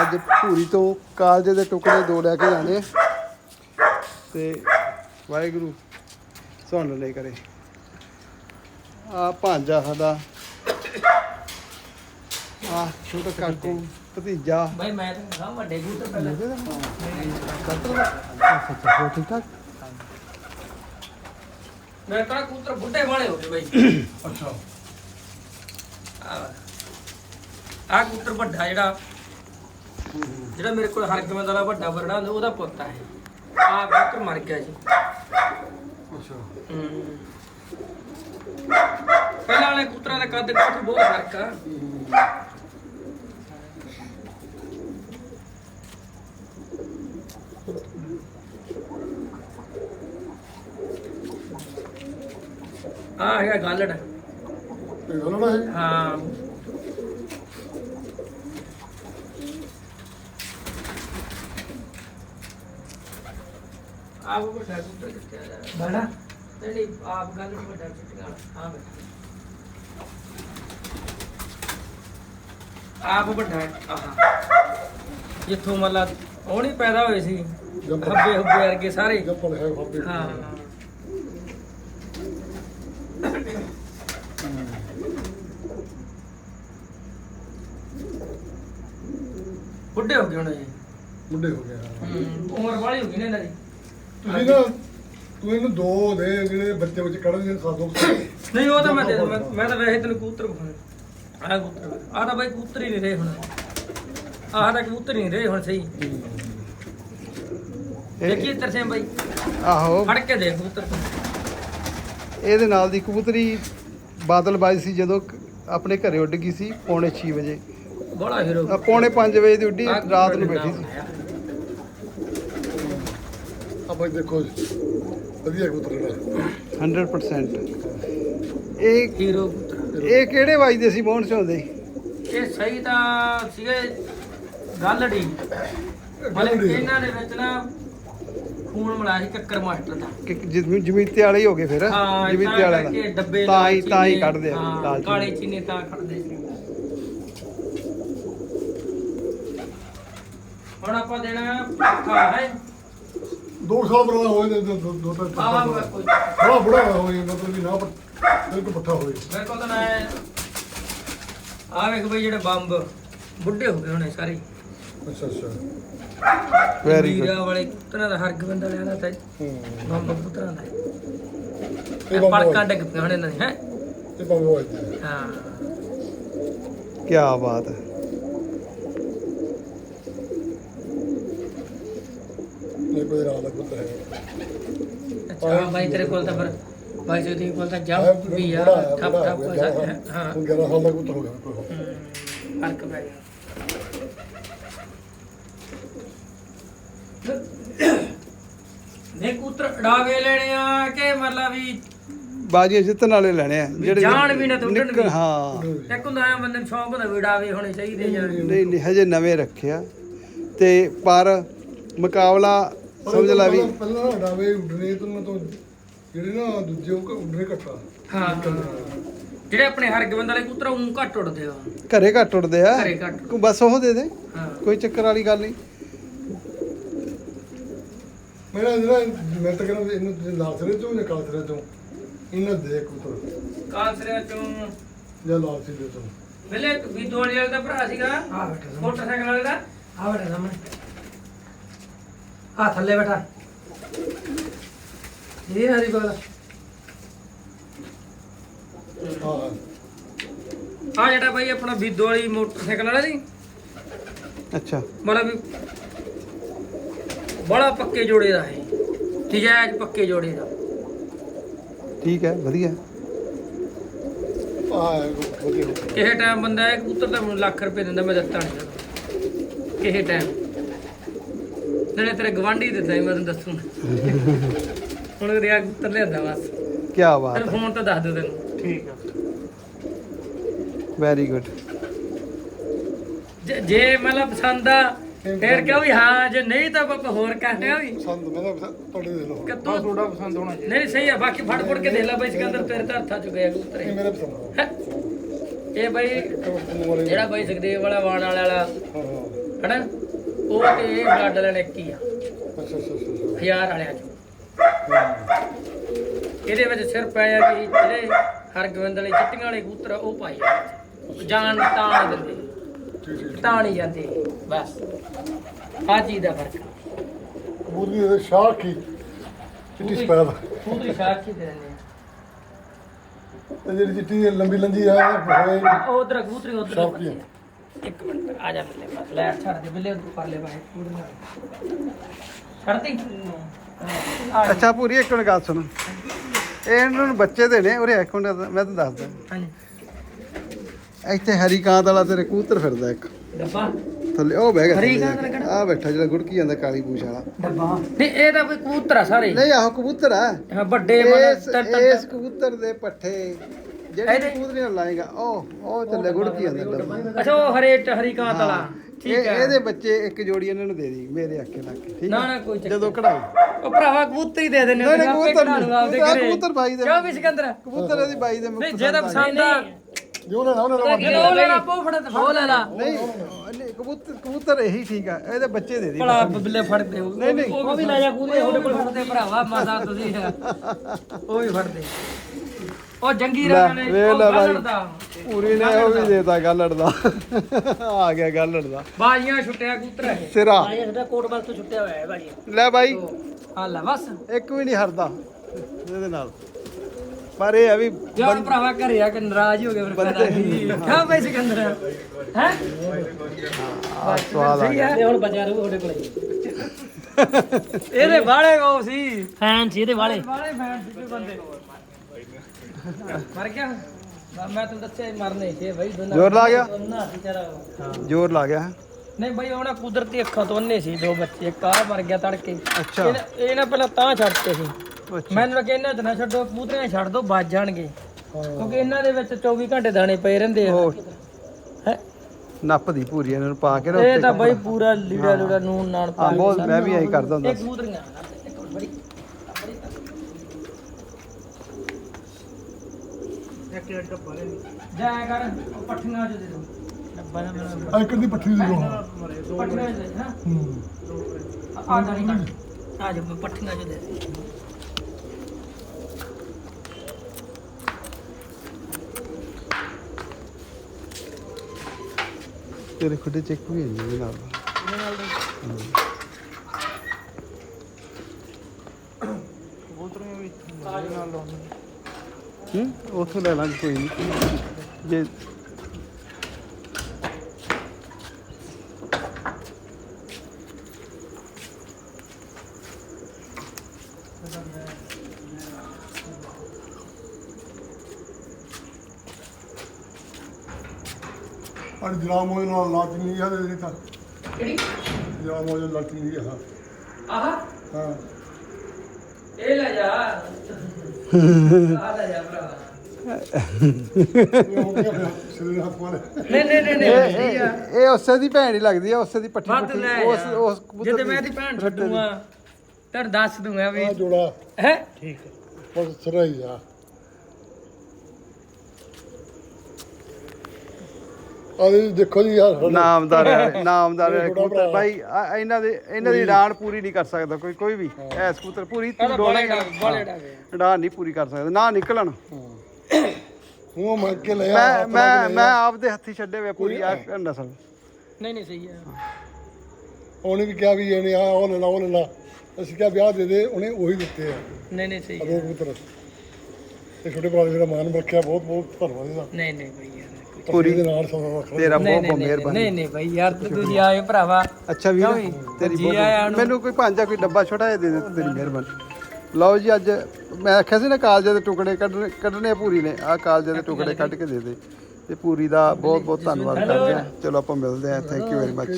ਅੱਜ ਭੂਰੀ ਤੋਂ ਕਾਲਜੇ ਦੇ ਟੁਕੜੇ ਦੋ ਲੈ ਕੇ ਜਾਣੇ ਤੇ ਵਾਹਿਗੁਰੂ ਸੁਣ ਲੈ ਕਰੇ। ਆ ਭਾਂਜਾ ਸਾਡਾ। ਆ ਛੋਟਾ ਕਾਕੂ ਭਤੀਜਾ। ਭਾਈ ਮੈਂ ਤਾਂ ਹਾਂ ਵੱਡੇ ਕਬੂਤਰ ਪਹਿਲਾਂ। ਅੱਛਾ ਹੋ ਠੀਕ ਠਾਕ। ਮੇਰੇ ਕੋਲ ਕਬੂਤਰ ਬੁੱਢੇ ਵਾਲੇ ਹੋ ਗਏ ਬਾਈ। ਅੱਛਾ। ਆ ਕਬੂਤਰ ਵੱਡਾ ਜਿਹੜਾ ਜਿਹੜਾ ਮੇਰੇ ਕੋਲ ਹਰਗਮਨ ਦਾ ਵੱਡਾ ਵਰੜਾ ਹੁੰਦਾ ਉਹਦਾ ਪੁੱਤ ਹੈ ਆ ਕਬੂਤਰ ਮਰ ਗਿਆ ਜੀ। ਅੱਛਾ। ਪਹਿਲਾਂ ਵਾਲੇ ਕਬੂਤਰਾਂ ਦਾ ਕੱਦ ਕਾਠ ਬਹੁਤ ਫ਼ਰਕ ਆ। ਆ ਹੈਗਾ ਗਾਲੜ। ਇਹ ਗੱਲ ਹੈ ਹਾਂ। ਆਪ ਵੱਡਾ ਕਬੂਤਰ ਕਿੱਥੇ ਆ। ਬੜਾ? ਨਹੀਂ ਆਪ ਗੱਲ ਵੱਡਾ ਚਿੱਟੀਆਂ ਵਾਲਾ। ਆ ਬੈਠਾ ਆਪ ਵੱਡਾ ਆਹ। ਜਿੱਥੋਂ ਮਤਲਬ ਉਹ ਨਹੀਂ ਪੈਦਾ ਹੋਏ ਸੀ ਹੱਬੇ ਹੁੱਬੇ ਵਰਗੇ ਸਾਰੇ। ਜੱਪਲ ਹੈ ਫਾਬੀ ਹਾਂ। ਬੁੱਢੇ ਹੋ ਗਏ ਹੁਣ। ਇਹ ਮੁੰਡੇ ਹੋ। ਗਿਆ ਹੂੰ ਉਮਰ ਵਾਲੀ ਹੋ ਗਈ ਨੇ ਇਹਨਾਂ ਦੀ। ਤੁਸੀਂ ਨਾ ਤੂੰ ਇਹਨੂੰ ਦੋ ਦੇ ਜਿਹੜੇ ਬੱਚੇ ਵਿੱਚ ਕੱਢਦੇ ਨੇ ਸਾਦੋਂ ਨਹੀਂ ਉਹ ਤਾਂ ਮੈਂ ਦੇ ਦੂੰ, ਮੈਂ ਮੈਂ ਤਾਂ ਵੈਸੇ ਤੈਨੂੰ ਕਬੂਤਰ ਬਖਾਣੇ ਆਹ ਕਬੂਤਰ। ਆਹ ਤਾਂ ਬਾਈ ਕਬੂਤਰ ਹੀ ਨਹੀਂ ਰਹੇ ਹੁਣ। ਆਹ ਤਾਂ ਕਬੂਤਰ ਹੀ ਨਹੀਂ ਰਹੇ ਹੁਣ ਸਹੀ। ਦੇਖੀ ਤਰਸੇ ਬਾਈ। ਆਹੋ। ਫੜ ਕੇ ਦੇਖ ਕਬੂਤਰ ਤੂੰ। ਇਹਦੇ ਨਾਲ ਦੀ ਕਬੂਤਰੀ ਬਾਦਲ ਬਾਈ ਸੀ ਜਦੋਂ ਕ- ਆਪਣੇ ਘਰੇ ਉੱਡ ਗਈ ਸੀ ਪੌਣੇ 6 ਵਜੇ। ਬੜਾ ਹੀਰੋ ਆ, ਪੌਣੇ 5 ਵਜੇ ਦੀ ਉੱਡੀ ਰਾਤ ਨੂੰ ਬੈਠੀ ਸੀ। ਆਪਾਂ ਦੇਖੋ ਵਧੀਆ ਕਬੂਤਰ ਜਿਹੜਾ 100% ਇਹ ਹੀਰੋ ਇਹ ਕਿਹੜੇ ਵੱਜਦੇ ਸੀ ਮੋਹਨ ਚੋਂ ਦੇ? ਇਹ ਸਹੀ ਤਾਂ ਸੀਗੇ ਗੱਲੜੀ ਮਤਲਬ ਗੱਲੜੀ। ਇਹਨਾਂ ਦੇ ਵਿੱਚ ਨਾ ਖੂਨ ਮਿਲਾਇਆ ਸੀ ਚੱਕਰ ਮਾਸਟਰ ਦਾ। ਕਿ ਜਿਮ- ਜਮੀਤੇ ਵਾਲੇ ਹੀ ਹੋ ਗਏ ਫਿਰ। ਹਾਂ ਜਮੀਤੇ ਤਾਂ ਕਰਕੇ ਡੱਬੇ ਤਾਂ ਹੀ ਲਾਲ ਤਾਂ ਹੀ ਚੀਨੀ, ਕੱਢਦੇ ਆ ਹਾਂ, ਲਾਲ ਕਾਲੇ ਚੀਨੀ। ਤਾਂ ਕੱਢਦੇ ਸੀ। ਹੁਣ ਆਪਾਂ ਦੇਣਾ ਪੱਠਾ ਹੈ। ਦੋ ਸਾਲ ਪੁਰਾਣਾ ਹੋਏ ਨੇ ਦੋ ਦੋ- ਤਿੰਨ ਆਹ ਸਾਲ ਕੋਈ। ਬੜਾ ਬੁੜਾ ਹੋਏ ਮਤਲਬ ਵੀ ਨਾ ਪਰ ਬਿਲਕੁਲ ਪੱਠਾ ਹੋਏ ਮੇਰੇ ਕੋਲ ਤਾਂ ਨਾ ਆ ਵੇਖ ਬਈ ਜਿਹੜੇ ਬੰਬ ਬੁੱਢੇ ਹੋ ਗਏ ਹੁਣੇ ਸਾਰੇ। ਅੱਛਾ ਅੱਛਾ। ਵੈਰੀ ਵੀਰਾ ਗੁੱਡ ਵਾਲੇ ਕੁੱਤਰਾਂ ਦਾ ਹਰਗਵੰਦ ਵਾਲਿਆਂ ਦਾ ਤਾਂ ਹੂੰ। ਬੰਬ ਕਬੂਤਰਾਂ ਦਾ। ਇਹ ਬੰਬ ਹੋਏ ਡਿੱਗ ਪਏ ਹੁਣ ਇਹਨਾਂ ਦੇ ਹੈ? ਇਹ ਬੰਬ ਹੋਏ। ਹਾਂ। ਕੀ ਬਾਤ ਹੈ। ਇਹ ਕੋਈ ਰਾਤ ਦਾ ਹੈ। ਅੱਛਾ ਬਾਈ ਤੇਰੇ ਕੋਲ ਤਾਂ ਫਿਰ ਬਾਈ ਜੀ ਦੀ ਕੋਲ ਤਾਂ ਜੰਪ ਵੀ ਆ ਠੱਪ ਠੱਪ ਹੈ, ਸਾਲ- ਹੈ ਹਾਂ। ਹੁਣ 11 ਸਾਲ ਦਾ ਕਬੂਤਰ ਹੋ ਗਿਆ ਫ਼ਰਕ ਪੈ ਗਿਆ। ਨੇ ਕੂਤਰ ਉਡਾਵੇ ਲੈਣੇ ਆ ਕਿ ਮਤਲਬ ਵੀ ਬਾਜੀਆਂ ਜਿੱਤਣ ਵਾਲੇ ਲੈਣੇ ਆ। ਜਿਹੜੇ ਜਾਣ ਵੀ ਨਾ ਨਿਕਲ- ਵੀ। ਹਾਂ। ਇੱਕ ਹੁੰਦਾ ਆ ਬੰਦੇ ਨੂੰ ਸ਼ੌਂਕ ਹੁੰਦਾ ਵੀ ਉਡਾਵੇ ਹੋਣੇ ਚਾਹੀਦੇ ਜਾਂ ਨਹੀਂ ਨਹੀਂ ਹਜੇ ਨਵੇਂ ਰੱਖਿਆ। ਤੇ ਪਰ ਮੁਕਾਬਲਾ ਸਮਝ ਲਾ ਵੀ। ਪਹਿਲਾਂ ਨਾ ਡਾਵੇ ਉੱਡਣੇ ਤੋਂ ਤੋਂ ਜਿਹੜੇ ਨਾ ਦੂਜੇ ਉਹ ਉੱਡਣੇ ਘੱਟਾ। ਹਾਂ ਜਿਹੜੇ ਆਪਣੇ ਹਰਗਵੰਦ ਵਾਲੇ ਕੂਤਰ ਉਹ ਘੱਟ ਉੱਡਦੇ ਆ। ਘਰੇ ਘੱਟ ਉੱਡਦੇ ਆ? ਘਰੇ ਘੱਟ। ਕੋਈ ਬਸ ਉਹ ਦੇ ਦੇ। ਹਾਂ। ਕੋਈ ਚੱਕਰ ਵਾਲੀ ਗੱਲ ਨਹੀਂ। ਮੇਰਾ ਜਿਹੜਾ ਮੈਂ ਤਾਂ ਕਹਿੰਦਾ ਇਹਨੂੰ ਤੁਸੀਂ ਲਾਲ ਸਿਰੇ ਚੋਂ ਜਾਂ ਕਾਲ ਸਿਰੇ ਚੋਂ? ਇਹਨਾਂ ਦੇ ਕਬੂਤਰ। ਕਾਂਸਰਿਆਂ ਚੋਂ। ਜਾਂ ਲਾਲ ਸਿਰੇ ਚੋਂ। ਵੇਲੇ ਵੀਦੋ ਵਾਲੇ ਦਾ ਭਰਾ ਸੀਗਾ। ਮੋਟਰਸਾਈਕਲ ਵਾਲੇ ਦਾ। ਆ ਬੈਠਾ ਸਾਹਮਣੇ। ਆ ਥੱਲੇ ਬੈਠਾ। ਇਹ ਹਰੀ ਬੋਲ। ਆ ਜਿਹੜਾ ਬਾਈ ਆਪਣਾ ਵੀਦੋ ਵਾਲੀ ਮੋਟਰਸਾਈਕਲ ਵਾਲਾ ਸੀ ਅੱਛਾ। ਮਤਲਬ ਵੀ ਬੜਾ ਪੱਕੇ ਜੋੜੇ ਦਾ ਹੈ ਨਜਾਇਜ਼ ਪੱਕੇ ਜੋੜੇ ਦਾ। ਠੀਕ ਹੈ ਵਧੀਆ। ਕਿਸੇ ਟਾਈਮ ਬੰਦਾ ਇੱਕ ਕਬੂਤਰ ਦਾ ਮੈਨੂੰ ਲੱਖ ਰੁਪਏ ਦਿੰਦਾ ਮੈਂ ਦਿੱਤਾ ਨਹੀਂ। ਕਿਸੇ ਟਾਈਮ ਨਾਲੇ ਤੇਰੇ ਗਵਾਂਢੀ ਦਿੱਤਾ ਸੀ, ਮੈਂ ਤੈਨੂੰ ਦੱਸੂ। ਹੁਣ ਰਿਆ ਕਬੂਤਰ ਲਿਆਂਦਾ ਬਸ। ਕੀ ਬਾਤ ਹੈ। ਫੋਨ ਤੇ ਦੱਸ ਦਿਓ ਤੈਨੂੰ। ਠੀਕ ਆ। ਵੈਰੀ ਗੁੱਡ ਜੇ- ਮਤਲਬ ਪਸੰਦ ਆ ਫੇਰ ਕਿਹਾ ਵੀ ਹਾਂ ਜੇ ਨਹੀਂ ਤਾਂ ਆਪਾਂ ਹੋਰ ਕਹਿੰਦੇ ਆ ਵੀ। ਪਸੰਦ ਮੇਰਾ ਤੁਹਾਡੇ ਦੇ ਲੋ ਕਿ ਤੂੰ ਤੁਹਾਡਾ ਪਸੰਦ ਹੋਣਾ ਚਾਹੀਦਾ। ਨਹੀਂ ਸਹੀ ਆ ਬਾਕੀ ਫੜ ਫੜ ਕੇ ਦੇਖ ਲੈ ਬਈ ਸਿਕੰਦਰ ਤੇਰੇ ਤਾਂ ਹੱਥਾਂ ਚ ਗਿਆ ਕਬੂਤਰ ਇਹ। ਮੇਰੇ ਪਸੰਦ? ਇਹ ਬਈ ਜਿਹੜਾ ਬਈ ਸੁਖਦੇਵ ਵਾਲਾ ਵਾਣ ਵਾਲਾ ਵਾਲਾ। ਹਾਂ ਹਾਂ। ਹਨਾ? ਉਹ ਤੇ ਬਲੱਡ ਲੈਣ ਇੱਕ ਹੀ ਆ। ਅੱਛਾ ਅੱਛਾ ਅੱਛਾ ਹਜ਼ਾਰ ਵਾਲਿਆਂ ਚ। ਇਹਦੇ ਵਿੱਚ ਸਿਰਫ ਆਇਆ ਕਿ ਜਿਹੜੇ ਹਰਗੋਬਿੰਦ ਵਾਲੇ ਚਿੱਟੀਆਂ ਵਾਲੇ ਕਬੂਤਰ ਆ, ਉਹ ਪਾਏ ਆ। ਜਾਨ ਤਾਂ ਨਹੀਂ ਦਿੰਦੇ। ਤਾਂ ਨਹੀਂ ਜਾਂਦੇ। ਬਸ। ਆ ਚੀਜ਼ ਦਾ ਫ਼ਰਕ। ਕਬੂਤਰੀ ਦੇ ਸ਼ਾਹ ਕੀ ਚਿੱਟੀ ਸਪੈਦ ਪੂਰੀ ਸਾਖ ਦੇ ਦਿੰਦੇ ਤੇ ਜਿਹੜੀ ਚਿੱਟੀ ਲੰਬੀ ਲੰਜੀ ਆ ਹੋਏ ਆ ਉਹ ਉਧਰ ਕਬੂਤਰੀ ਉਧਰ ਸ਼ਾਹ ਕੀ ਇੱਕ ਮਿੰਟ ਆ ਜਾ ਬੱਲੇ ਬਸ ਲੈ ਛੱਡ ਦੇ ਬੱਲੇ ਤੂੰ ਪਰਲੇ ਬਾਹਰ ਪੂਰੀ ਛੱਡਤੀ ਆ ਜਾ। ਅੱਛਾ ਪੂਰੀ ਇੱਕ ਮਿੰਟ ਗੱਲ ਸੁਣ। ਇਹ ਇਹਨਾਂ ਨੂੰ ਬੱਚੇ ਦੇ ਨੇ ਉਰੇ ਇੱਕ ਮਿੰਟ ਮੈਂ ਤੁਹਾਨੂੰ ਦੱਸਦਾ। ਹਾਂਜੀ। ਇੱਥੇ ਹਰੀ ਕਾਂਤ ਵਾਲਾ ਤੇਰੇ ਕਬੂਤਰ ਫਿਰਦਾ ਇੱਕ। ਡੱਬਾ? ਥੱਲੇ ਉਹ ਬਹਿ ਗਿਆ ਹਰੀ ਕਾਂਤ ਵਾਲਾ? ਆ ਬੈਠਾ ਜਿਹੜਾ ਗੁੜਕੀ ਜਾਂਦਾ ਕਾਲੀ ਪੂਛ ਵਾਲਾ। ਡੱਬਾ। ਨਹੀਂ ਇਹ ਤਾਂ ਕੋਈ ਕਬੂਤਰ ਆ ਸਾਰੇ। ਨਹੀਂ ਆਹ ਕਬੂਤਰ ਆ। ਹਾਂ, ਵੱਡੇ ਤਰ ਇਸ ਕਬੂਤਰ ਦੇ ਪੱਠੇ। ਜਿਹੜੇ ਇਹਦੇ- ਕਬੂਤਰੀ ਨਾਲ ਲਾਏਗਾ ਉਹ ਉਹ ਥੱਲੇ ਗੁੜਕੀ ਜਾਂਦਾ। ਡੱਬਾ ਅੱਛਾ ਉਹ ਹਰੇ ਹਰੀ ਕਾਂਤ ਵਾਲਾ। ਇਹ ਠੀਕ ਹੈ। ਇਹਦੇ ਬੱਚੇ ਇੱਕ ਜੋੜੀ ਇਹਨਾਂ ਨੂੰ ਦੇ ਦੀ ਮੇਰੇ ਅੱਖੇ ਲੱਗ ਕੇ ਠੀਕ ਨਾ ਹੈ? ਨਾ ਕੋਈ ਚੱਕਰ ਜਦੋਂ ਕਢਾਈ ਉਹ ਭਰਾਵਾ ਕਬੂਤਰ ਹੀ ਦੇ ਦਿੰਦੇ ਨਹੀਂ, ਨਹੀਂ, ਕਬੂਤਰ ਲਊਗਾ ਆਪਦੇ ਨਹੀਂ, ਘਰੇ। ਕਬੂਤਰ ਬਾਈ ਦੇ- ਕਿਉਂ ਵੀ ਸਿਕੰਦਰ। ਕਬੂਤਰ ਇਹਦੀ ਬਾਈ ਦੇ ਮੁੱਖ ਨਹੀਂ ਜੇ ਤਾਂ ਪਸੰਦ ਆ ਜੋ ਲੈਣਾ ਉਹਨੇ ਲਵਾ ਜਦੋਂ ਉਹ ਲੈਣਾ ਪੋ ਫੜਾ ਤੇ ਉਹ ਲੈ ਲਾ। ਨਹੀਂ ਨਹੀਂ ਕਬੂਤਰ ਕਬੂਤਰ ਇਹੀ ਠੀਕ ਆ। ਇਹਦੇ ਬੱਚੇ ਦੇ ਦੀ ਭਲਾ ਬੱਲੇ ਫੜਦੇ ਹੋ ਨਹੀਂ, ਨਹੀਂ। ਉਹ ਵੀ ਲੈ ਜਾ ਕੂਦੇ ਉਹਦੇ ਕੋਲ ਫੜਦੇ ਭਰਾਵਾ ਮਾਦਾ ਤੁਸੀਂ। ਉਹ ਵੀ ਫੜਦੇ। ਉਹ ਜੰਗੀ ਲੈ, ਰਾਣਾ ਨੇ ਵੇਖ ਉਹ ਲੈ ਬਾਈ। ਪੂਰੀ ਨੇ ਉਹ ਵੀ ਦੇਤਾ ਗੱਲੜ ਦਾ ਆ ਗਿਆ ਗੱਲੜ ਦਾ ਬਾਜੀਆਂ ਛੁੱਟਿਆ ਕਬੂਤਰ ਹੈ ਸਿਰਾ। ਬਾਜੀਆਂ ਛੁੱਟਿਆ ਕੋਟ ਬਲ ਤੋਂ ਛੁੱਟਿਆ ਹੋਇਆ ਹੈ ਬਾਜੀ ਲੈ ਬਾਈ। ਆ ਲੈ ਬਸ। ਇੱਕ ਵੀ ਨਹੀਂ ਹਰਦਾ ਇਹਦੇ ਨਾਲ। ਪਰ ਇਹ ਆ ਵੀ ਜਾਨ ਭਰਾਵਾ ਘਰੇ ਆ ਕੇ ਨਾਰਾਜ਼ ਹੋ ਗਏ ਫਿਰ ਫਾਇਦਾ ਕੀ ਹਾਂ। ਬਈ ਸਿਕੰਦਰ। ਹੈ? ਆ ਸਵਾਲ ਆ ਗਿਆ। ਤੇ ਹੁਣ ਬਚਿਆ ਰਹੂ ਤੁਹਾਡੇ ਕੋਲੇ। ਇਹਦੇ ਵਾਲੇ ਕੋ ਸੀ। ਫੈਨ ਸੀ ਇਹਦੇ ਵਾਲੇ। ਵਾਲੇ ਫੈਨ ਸੀ ਬੰਦੇ। ਮਰ ਗਿਆ? ਮੈਂ- ਮੈਂ ਤੈਨੂੰ ਦੱਸਿਆ ਸੀ ਮਰਨੇ ਸੀ ਬਈ ਦੋਨਾਂ ਜ਼ੋਰ ਲਾ ਗਿਆ? ਸੀ ਜ਼ੋਰ ਲਾ ਗਿਆ ਨਹੀਂ ਬਈ ਉਹਨਾਂ ਕੁਦਰਤੀ ਅੱਖਾਂ ਤੋਂ ਅੰਨੇ ਸੀ ਦੋ ਬੱਚੇ। ਇੱਕ ਮਰ ਗਿਆ ਤੜਕੇ। ਅੱਛਾ। ਇਹਨੇ- ਇਹ ਨਾ ਪਹਿਲਾਂ ਤਾਂ ਛੱਡਤੇ ਸੀ। ਅੱਛਾ। ਮੈਨੂੰ ਲੱਗਾ ਇਹਨਾਂ ਚ ਨਾ ਛੱਡੋ ਕਬੂਤਰੀਆਂ ਛੱਡ ਦੋ ਵੱਜ ਜਾਣਗੇ। ਕਿਉਂਕਿ ਇਹਨਾਂ ਦੇ ਵਿੱਚ 24 ਘੰਟੇ ਦਾਣੇ ਪਏ ਰਹਿੰਦੇ ਆ। ਉਹ ਹੈਂ? ਨੱਪਦੀ ਪੂਰੀ ਇਹਨਾਂ ਨੂੰ ਪਾ ਕੇ ਨਾ ਇਹ ਉੱਤੇ ਤਾਂ ਬਈ ਪੂਰਾ ਲੀੜਾ ਲੂੜਾ ਨੂਨ ਨਾਲ ਪਾ ਹਾਂ ਕੇ ਬਹੁਤ ਮੈਂ ਵੀ ਐਂ ਕਰਦਾ ਹੁੰਦਾ ਇਹ ਸੀ। ਕਬੂਤਰੀਆਂ ਇੱਕ ਮਿੰਟ ਬੜੀ ਇੱਕ ਡੇਢ ਡੱਬਾ ਲੈ ਜਾਇਆ ਕਰ ਉਹ ਪੱਠੀਆਂ ਚ ਦੇ ਦੋ ਡੱਬਾ ਨਾ ਮੇਰਾ ਆ ਇੱਕ ਦੀ ਪੱਠੀ ਦੀ ਲੋ ਪੱਠੀਆਂ ਚ ਦੇ ਹਾਂ। ਹੂੰ। ਆ ਜਾ ਨਹੀਂ ਆ ਜਾ ਮੈਂ ਪੱਠੀਆਂ ਚ ਦੇ ਦੇ ਤੇਰੇ ਖੁੱਡੇ ਚੈੱਕ ਵੀ ਨਹੀਂ ਇਹਦੇ ਨਾਲ। ਹੂੰ? ਉਥੋਂ ਲੈ ਲਾਂਗੇ ਕੋਈ ਨਹੀਂ। ਜੇ ਅਰ ਜਰਾਮ ਹੋਏ ਨਾਲ ਲਾਟ ਨਹੀਂ ਆ ਦੇ ਤਾਂ। ਕਿਹੜੀ? ਜਰਾਮ ਹੋਏ ਲਾਟ ਨਹੀਂ ਆ ਆਹ? ਹਾਂ। ਇਹ ਲੈ ਜਾ। ਨਹੀਂ ਨਹੀਂ ਨਹੀਂ ਨਹੀਂ ਇਹ ਇਹ- ਇਹ ਉਸੇ ਦੀ ਭੈਣ ਹੀ ਲੱਗਦੀ ਆ ਉਸੇ ਦੀ ਪੱਠੀ ਵੱਧ ਪੁੱਠੀ। ਲੈ ਉਸ। ਉਸ ਕਬੂਤਰ ਜਦੋਂ ਮੈਂ ਇਹਦੀ ਭੈਣ ਛੱਡੂਗਾ ਤੈਨੂੰ ਦੱਸ ਦੂੰਗਾ ਵੀ ਆ ਜੋੜਾ। ਹੈ? ਬਸ ਸਿਰਾ ਹੀ ਆ। ਆ ਜੀ ਦੇਖੋ ਜੀ ਯਾਰ ਨਾਮਦਾਰ ਹੈ, ਨਾਮਦਾਰ ਹੈ ਕਬੂਤਰ। ਭਾਈ ਆ- ਇਹਨਾਂ ਦੇ ਇਹਨਾਂ ਦੀ ਉਡਾਨ ਪੂਰੀ ਨਹੀਂ ਕਰ ਸਕਦਾ ਕੋਈ ਕੋਈ ਵੀ। ਐ ਕਬੂਤਰ ਪੂਰੀ ਤੂੰ ਬੜੇ ਡਾਗੇ ਉਡਾਨ ਨਹੀਂ ਪੂਰੀ ਕਰ ਸਕਦਾ ਨਾ ਨਿਕਲਣ। ਮੂੰਹ ਮੰਗ ਕੇ ਲਿਆ ਮੈਂ ਮੈਂ ਮੈਂ ਆਪਦੇ ਹੱਥੀ ਛੱਡੇ ਵੇ ਪੂਰੀ ਆ ਨਸਲ ਨਹੀਂ ਨਹੀਂ ਸਹੀ ਹੈ। ਉਹਨੇ ਵੀ ਕਿਹਾ ਵੀ ਇਹਨੇ ਆ ਉਹ ਲੈਣਾ ਉਹ ਲੈਣਾ ਅਸੀਂ ਕਿਹਾ ਵਿਆਹ ਦੇ ਦੇ ਉਹਨੇ ਉਹੀ ਦਿੱਤੇ ਆ। ਨਹੀਂ ਨਹੀਂ ਸਹੀ ਹੈ। ਅਦੋਂ ਕਬੂਤਰ। ਤੇ ਛੋਟੇ ਭਰਾ ਨੇ ਜਿਹੜਾ ਮਾਨ ਰੱਖਿਆ ਬਹੁਤ ਬਹੁਤ ਧੰਨਵਾਦ ਇਹਦਾ। ਨਹੀਂ ਨਹੀਂ ਬਈ ਕੋਈ- ਪੂਰੀ ਇਹਦੇ ਨਾਲ ਸਮਾਂ ਵੱਖਰਾ ਤੇਰਾ ਬਹੁਤ ਬਹੁਤ ਮਿਹਰਬਾਨੀ। ਨਹੀਂ ਨਹੀਂ ਬਈ ਯਾਰ ਤੇ ਤੁਸੀਂ ਆਏ ਭਰਾਵਾ। ਅੱਛਾ ਵੀਰ? ਤੇਰੀ ਜੀ ਬਹੁਤ ਆਇਆਂ ਨੂੰ। ਮੈਨੂੰ ਕੋਈ ਭਾਂਜਾ ਕੋਈ ਡੱਬਾ ਛੋਟਾ ਜਿਹਾ ਦੇ ਦੇ ਤੇਰੀ ਮਿਹਰਬਾਨੀ। ਲਓ ਜੀ ਅੱਜ ਮੈਂ ਆਖਿਆ ਸੀ ਨਾ ਕਾਲਜੇ ਦੇ ਟੁਕੜੇ ਕੱਢਣੇ ਕੱਢਣੇ ਆ ਪੂਰੀ ਨੇ। ਆਹ ਕਾਲਜੇ ਦੇ ਟੁਕੜੇ ਕੱਢ ਕੇ ਦੇ ਦੇ। ਤੇ ਪੂਰੀ ਦਾ ਬਹੁਤ ਬਹੁਤ ਧੰਨਵਾਦ ਕਰਦੇ ਆ ਚਲੋ ਆਪਾਂ ਮਿਲਦੇ ਆ ਥੈਂਕ ਯੂ ਵੈਰੀ ਮੱਚ